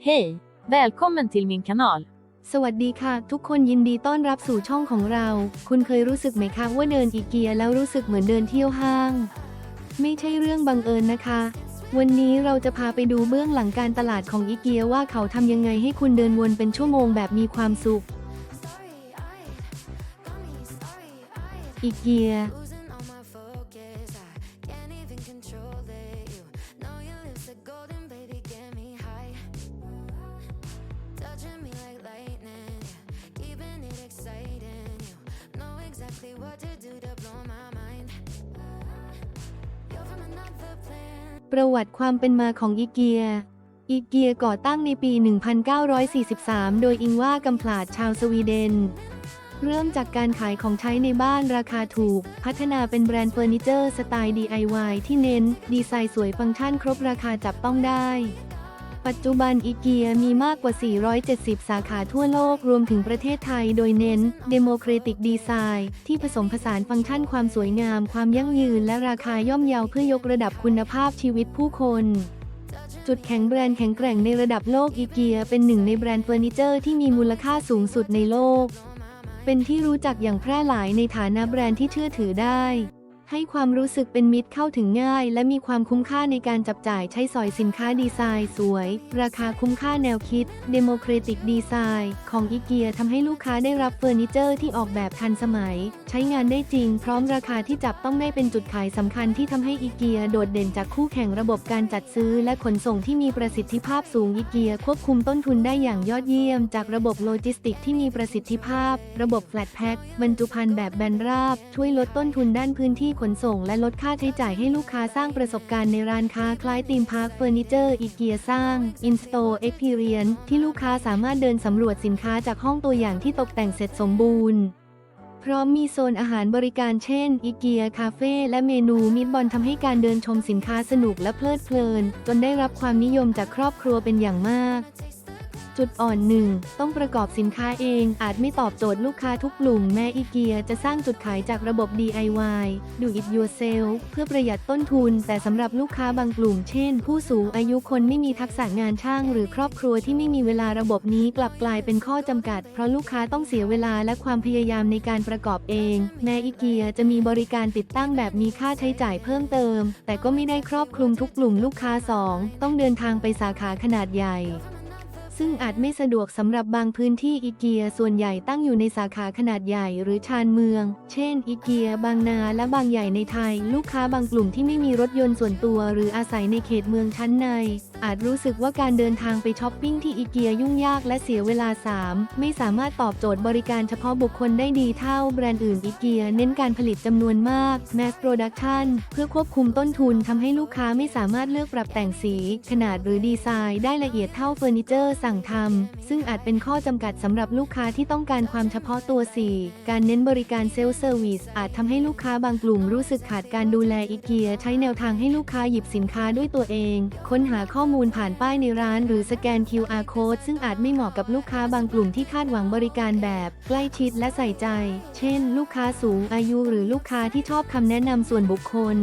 Hej! Välkommen till min kanal. สวัสดีค่ะ ทุกคนยินดีต้อนรับสู่ช่องของเรา คุณเคยรู้สึกไหมคะว่าเดินอีเกียแล้วรู้สึกเหมือนเดินเที่ยวห้าง ไม่ใช่เรื่องบังเอิญนะคะ วันนี้เราจะพาไปดูเบื้องหลังการตลาดของอีเกียว่าเขาทำยังไงให้คุณเดินวนเป็นชั่วโมงแบบมีความสุขอีเกีย ประวัติความเป็นมาของอีเกีย อีเกียก่อตั้งในปี 1943 โดยอิงว่ากัมพลาดชาวสวีเดน เริ่มจากการขายของใช้ในบ้านราคาถูก พัฒนาเป็นแบรนด์เฟอร์นิเจอร์สไตล์ DIY ที่เน้น ดีไซน์สวยฟังก์ชันครบราคาจับต้องได้ ปัจจุบันอีเกียมีมากกว่า 470 สาขาทั่วโลกรวมถึงประเทศไทยโดยเน้น Democratic Design ที่ผสมผสานฟังก์ชันความสวยงาม ความยั่งยืน และราคาย่อมเยาเพื่อยกระดับคุณภาพชีวิตผู้คนจุดแข็งแบรนด์แข็งแกร่งในระดับโลกอีเกียเป็นหนึ่งในแบรนด์เฟอร์นิเจอร์ที่มีมูลค่าสูงสุดในโลก เป็นที่รู้จักอย่างแพร่หลายในฐานะแบรนด์ที่เชื่อถือได้ ให้ความรู้สึกเป็นมิตรเข้าถึงง่าย และมีความคุ้มค่าในการจับจ่ายใช้สอยสินค้าดีไซน์สวย ราคาคุ้มค่าแนวคิด Democratic Design ของอีเกียทำให้ลูกค้าได้รับเฟอร์นิเจอร์ที่ออกแบบทันสมัย ใช้งานได้จริง พร้อมราคาที่จับต้องได้เป็นจุดขายสำคัญที่ทำให้อีเกียโดดเด่นจากคู่แข่งระบบการจัดซื้อ และขนส่งที่มีประสิทธิภาพสูงอีเกียควบคุมต้นทุนได้อย่างยอดเยี่ยม จากระบบโลจิสติกที่มีประสิทธิภาพ ระบบแฟลตแพ็คบรรจุภัณฑ์แบบแบนราบ ช่วยลดต้นทุนด้านพื้นที่ขนส่งและลดค่าใช้จ่ายให้ลูกค้าสร้างประสบการณ์ในร้านค้าคล้ายธีมพาร์คเฟอร์นิเจอร์อีเกียสร้าง In-Store Experience ที่ลูกค้าสามารถเดินสำรวจสินค้าจากห้องตัวอย่างที่ตกแต่งเสร็จสมบูรณ์พร้อมมีโซนอาหารบริการเช่น อีเกีย คาเฟ่และเมนูมิดบอลทำให้การเดินชมสินค้าสนุกและเพลิดเพลิน จนได้รับความนิยมจากครอบครัวเป็นอย่างมาก จุดอ่อนหนึ่งต้องประกอบสินค้าเอง อาจไม่ตอบโจทย์ลูกค้าทุกกลุ่มแม้อีเกียจะสร้างจุดขายจากระบบ DIY Do it yourself เพื่อประหยัดต้นทุน แต่สำหรับลูกค้าบางกลุ่มเช่น ผู้สูงอายุคนไม่มีทักษะงานช่าง หรือครอบครัวที่ไม่มีเวลาระบบนี้กลับกลายเป็นข้อจำกัด เพราะลูกค้าต้องเสียเวลาและความพยายามในการประกอบเอง แม้อีเกียจะมีบริการติดตั้งแบบมีค่าใช้จ่ายเพิ่มเติม แต่ก็ไม่ได้ครอบคลุมทุกกลุ่มลูกค้าสองต้องเดินทางไปสาขาขนาดใหญ่ ซึ่งอาจไม่สะดวกสำหรับบางพื้นที่อีเกียส่วนใหญ่ตั้งอยู่ในสาขาขนาดใหญ่หรือชานเมือง เช่น อีเกีย บางนาและบางใหญ่ในไทย ลูกค้าบางกลุ่มที่ไม่มีรถยนต์ส่วนตัว หรืออาศัยในเขตเมืองชั้นใน อาจรู้สึกว่าการเดินทางไปช้อปปิ้งที่อีเกียยุ่งยากและเสียเวลา 3 ไม่สามารถตอบโจทย์บริการเฉพาะบุคคลได้ดีเท่าแบรนด์อื่นอีเกียเน้นการผลิตจำนวนมาก mass production เพื่อควบคุมต้นทุนทำให้ลูกค้าไม่สามารถเลือกปรับแต่งสี ขนาดหรือดีไซน์ได้ละเอียดเท่าเฟอร์นิเจอร์สั่งทำซึ่งอาจเป็นข้อจำกัดสำหรับลูกค้าที่ต้องการความเฉพาะตัว 4 การเน้นบริการเซลล์เซอร์วิสอาจทำให้ลูกค้าบางกลุ่มรู้สึกขาดการดูแลอีเกียใช้แนวทางให้ลูกค้าหยิบสินค้าด้วยตัวเอง ค้นหาข้อมูลผ่านป้ายในร้านหรือสแกน QR code ซึ่งอาจไม่เหมาะกับลูกค้าบางกลุ่มที่คาดหวังบริการแบบ ใกล้ชิดและใส่ใจ เช่น ลูกค้าสูงอายุหรือลูกค้าที่ชอบคำแนะนำส่วนบุคคล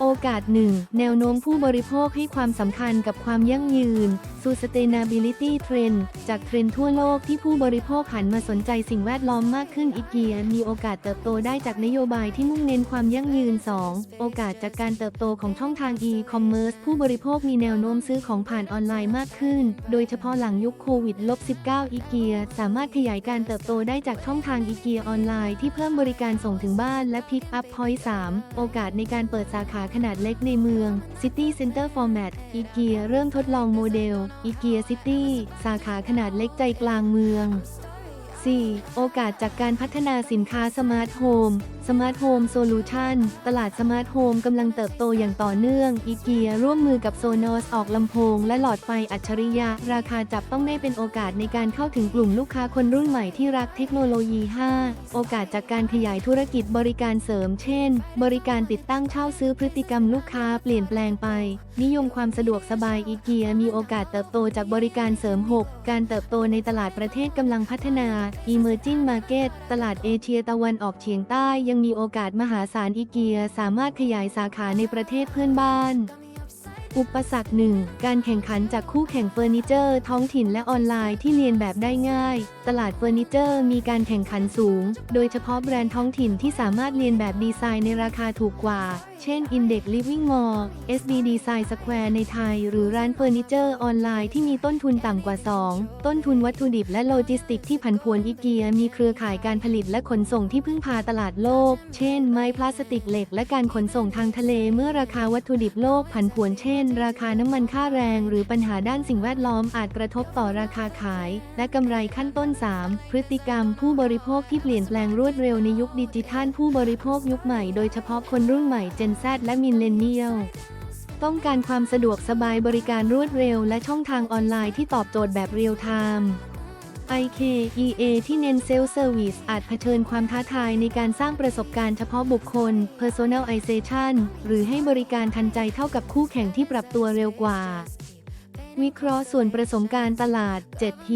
โอกาสหนึ่งแนวโน้มผู้บริโภคให้ความสำคัญกับความยั่งยืน Sustainability Trend จากเทรนด์ทั่วโลกที่ผู้บริโภคหันมาสนใจสิ่งแวดล้อมมากขึ้นอีเกียมีโอกาสเติบโตได้จากนโยบายที่มุ่งเน้นความยั่งยืน 2. โอกาสจากการเติบโตของช่องทาง e-commerce ผู้บริโภคมีแนวโน้มซื้อของผ่านออนไลน์มากขึ้น โดยเฉพาะหลังยุคโควิด -19 อีเกียสามารถขยายการเติบโตได้จากช่องทางอีเกียออนไลน์ที่เพิ่มบริการส่งถึงบ้านและ Pick up Point 3โอกาสในการเปิดสาขาขนาดเล็กในเมือง City Center Format อีเกียเริ่มทดลองโมเดลอีเกียซิตี้ สาขาขนาดเล็กใจกลางเมือง 4. โอกาสจากการพัฒนาสินค้าสมาร์ทโฮมสมาร์ทโฮมโซลูชันตลาดสมาร์ทโฮมกำลังเติบโตอย่างต่อเนื่อง อีเกียร่วมมือกับโซนอสออกลำโพง และหลอดไฟอัจฉริยะ ราคาจับต้องได้เป็นโอกาสในการเข้าถึงกลุ่มลูกค้าคนรุ่นใหม่ที่รักเทคโนโลยี 5. โอกาสจากการขยายธุรกิจบริการเสริม เช่น บริการติดตั้งเช่าซื้อพฤติกรรมลูกค้าเปลี่ยนแปลงไป นิยมความสะดวกสบายอีเกียมีโอกาสเติบโตจากบริการเสริม 6 การเติบโตในตลาดประเทศกำลังพัฒนา Emerging Market ตลาดเอเชียตะวันออกเฉียงใต้ยังมีโอกาสมหาศาลอีเกีย สามารถขยายสาขาในประเทศเพื่อนบ้านอุปสรรคหนึ่งการแข่งขันจากคู่แข่งเฟอร์นิเจอร์ท้องถิ่นและออนไลน์ที่เรียนแบบได้ง่าย ตลาดเฟอร์นิเจอร์มีการแข่งขันสูง โดยเฉพาะแบรนด์ท้องถิ่นที่สามารถเรียนแบบดีไซน์ในราคาถูกกว่า เช่น Index Living Mall SB Design Square ในไทย หรือร้านเฟอร์นิเจอร์ออนไลน์ที่มีต้นทุนต่ำกว่า 2 ต้นทุนวัตถุดิบและโลจิสติกที่ผันผวนอีเกีย มีเครือข่ายการผลิตและขนส่งที่พึ่งพาตลาดโลก เช่น ไม้พลาสติกเหล็ก และการขนส่งทางทะเลเมื่อราคาวัตถุดิบโลกผันผวนเช่น ราคาน้ำมันค่าแรง หรือปัญหาด้านสิ่งแวดล้อมอาจกระทบต่อราคาขาย และกำไรขั้นต้น 3 พฤติกรรม ผู้บริโภคที่เปลี่ยนแปลงรวดเร็วในยุคดิจิทัลผู้บริโภคยุคใหม่โดยเฉพาะคนรุ่นใหม่ Gen Z และมิลเลนเนียลต้องการความสะดวกสบายบริการรวดเร็วและช่องทางออนไลน์ที่ตอบโจทย์แบบเรียลไทม์ IKEA ที่เน้นเซลล์เซอร์วิสอาจเผชิญความท้าทายในการสร้างประสบการณ์เฉพาะบุคคล Personalization หรือให้บริการทันใจเท่ากับคู่แข่งที่ปรับตัวเร็วกว่า วิเคราะห์ส่วนผสมการตลาด 7P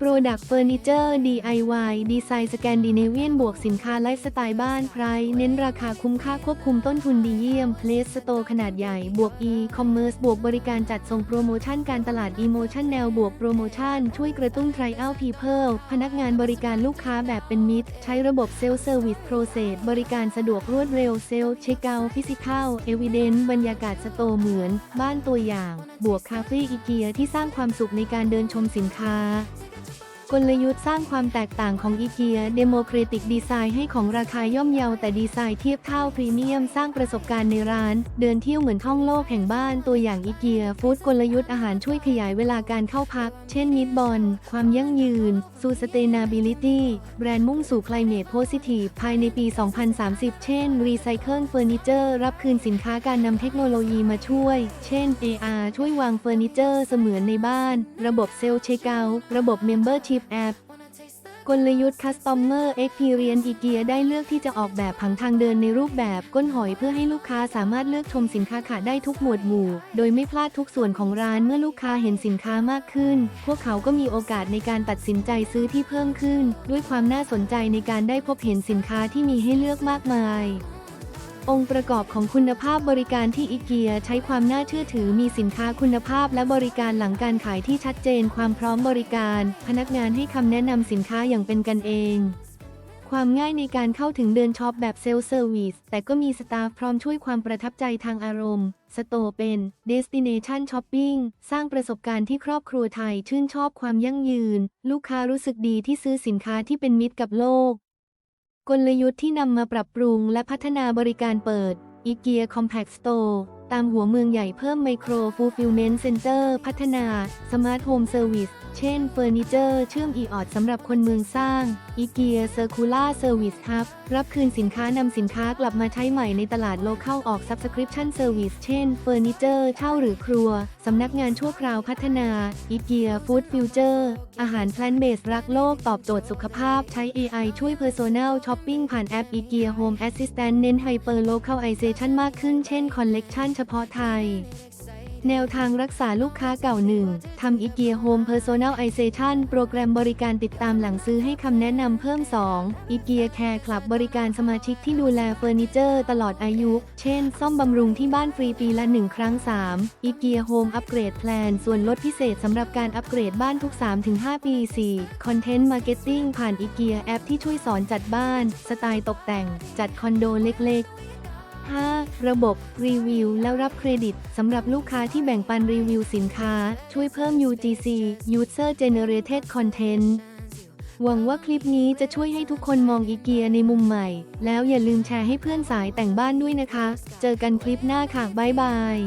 Product Furniture DIY ดีไซน์สแกนดิเนเวียนบวกสินค้าไลฟ์สไตล์บ้านไพรเน้นราคาคุ้มค่าควบคุมต้นทุนดีเยี่ยม Place Store ขนาดใหญ่ บวก E-commerce บวกบริการจัดส่งโปรโมชั่นการตลาด Emotion แนวบวกโปรโมชั่น ช่วยกระตุ้น Trial People พนักงานบริการลูกค้าแบบเป็นมิตร ใช้ระบบ Self Service Process บริการสะดวกรวดเร็ว Self Checkout Physical Evidence บรรยากาศสโตเหมือน บ้านตัวอย่าง บวกคาเฟ่อีเกียที่สร้างความสุขในการเดินชมสินค้า กลยุทธ์สร้างความแตกต่างของอีเกียเดโมครติกดีไซน์ให้ของราคาย่อมเยาแต่ดีไซน์เทียบเท่าพรีเมียมสร้างประสบการณ์ในร้าน เดินเที่ยวเหมือนท่องโลกแห่งบ้านตัวอย่างอีเกียฟู้ดกลยุทธ์อาหารช่วยขยายเวลาการเข้าพัก เช่นมิดบอลความยั่งยืนสู่สเตนาบิลิตี้แบรนด์มุ่งสู่ climate positive ภายในปี 2030 เช่นรีไซเคิลเฟอร์นิเจอร์รับคืนสินค้าการนำเทคโนโลยีมาช่วย เช่น AR ช่วยวางเฟอร์นิเจอร์เสมือนในบ้าน ระบบเซลล์เช็คเอาท์ระบบ Membership App กลยุทธ์ Customer Experience อีเกียได้เลือกที่จะออกแบบผังทางเดินในรูปแบบก้นหอยเพื่อให้ลูกค้าสามารถเลือกชมสินค้าขาได้ทุกหมวดหมู่ โดยไม่พลาดทุกส่วนของร้านเมื่อลูกค้าเห็นสินค้ามากขึ้น พวกเขาก็มีโอกาสในการตัดสินใจซื้อที่เพิ่มขึ้น ด้วยความน่าสนใจในการได้พบเห็นสินค้าที่มีให้เลือกมากมาย องค์ประกอบของคุณภาพบริการที่อีเกียใช้ความน่าเชื่อถือมีสินค้าคุณภาพและบริการหลังการขายที่ชัดเจน ความพร้อมบริการ พนักงานให้คำแนะนำสินค้าอย่างเป็นกันเอง ความง่ายในการเข้าถึงเดินช็อปแบบเซลล์เซอร์วิสแต่ก็มีสตาฟพร้อมช่วยความประทับใจทางอารมณ์ สโตรเป็น Destination Shopping สร้างประสบการณ์ที่ครอบครัวไทยชื่นชอบความยั่งยืน ลูกค้ารู้สึกดีที่ซื้อสินค้าที่เป็นมิตรกับโลก กลยุทธ์ที่นำมาปรับปรุงและพัฒนาบริการเปิด IKEA Compact Store ตามหัวเมืองใหญ่เพิ่ม Micro Fulfillment Center พัฒนา Smart Home Service เช่นเฟอร์นิเจอร์เชื่อม e-ot สำหรับคนเมืองสร้าง IKEA Circular Service Hub รับคืนสินค้านำสินค้ากลับมาใช้ใหม่ในตลาดโลเคอลออก Subscription Service เช่นเฟอร์นิเจอร์เช่าหรือครัวำนักงานชั่วคราวพัฒนาอีเกียฟู้ดฟิวเจอร์อาหารแพลนเบสรักโลกตอบโจทย์สุขภาพใช้ AI ช่วยเพอร์ซอนัลช็อปปิ้งผ่านแอปอีเกียโฮมแอสซิสแตนต์เน้นไฮเปอร์โลเคอลไอเซชันมากขึ้นเช่นคอลเลกชันเฉพาะไทย แนวทางรักษาลูกค้าเก่าหนึ่งทำ IKEA Home Personalization โปรแกรมบริการติดตามหลังซื้อให้คำแนะนำเพิ่ม2 IKEA Care Club บบริการสมาชิกที่ดูแลเฟอร์นิเจอร์ตลอดอายุ เช่น ซ่อมบำรุงที่บ้านฟรีปีละ 1 ครั้ง3 IKEA Home Upgrade Plan ส่วนลดพิเศษสำหรับการอัปเกรดบ้านทุก 3-5 ปี4 Content Marketing ผ่าน IKEA แอปที่ช่วยสอนจัดบ้าน สไตล์ตกแต่ง จัดคอนโดเล็กๆ 5. ระบบ รีวิว แล้วรับเครดิตสำหรับลูกค้าที่แบ่งปันรีวิวสินค้า ช่วยเพิ่ม UGC User Generated Content หวังว่าคลิปนี้จะช่วยให้ทุกคนมองอีเกียในมุมใหม่ แล้วอย่าลืมแชร์ให้เพื่อนสายแต่งบ้านด้วยนะคะ เจอกันคลิปหน้าค่ะ บ๊ายบาย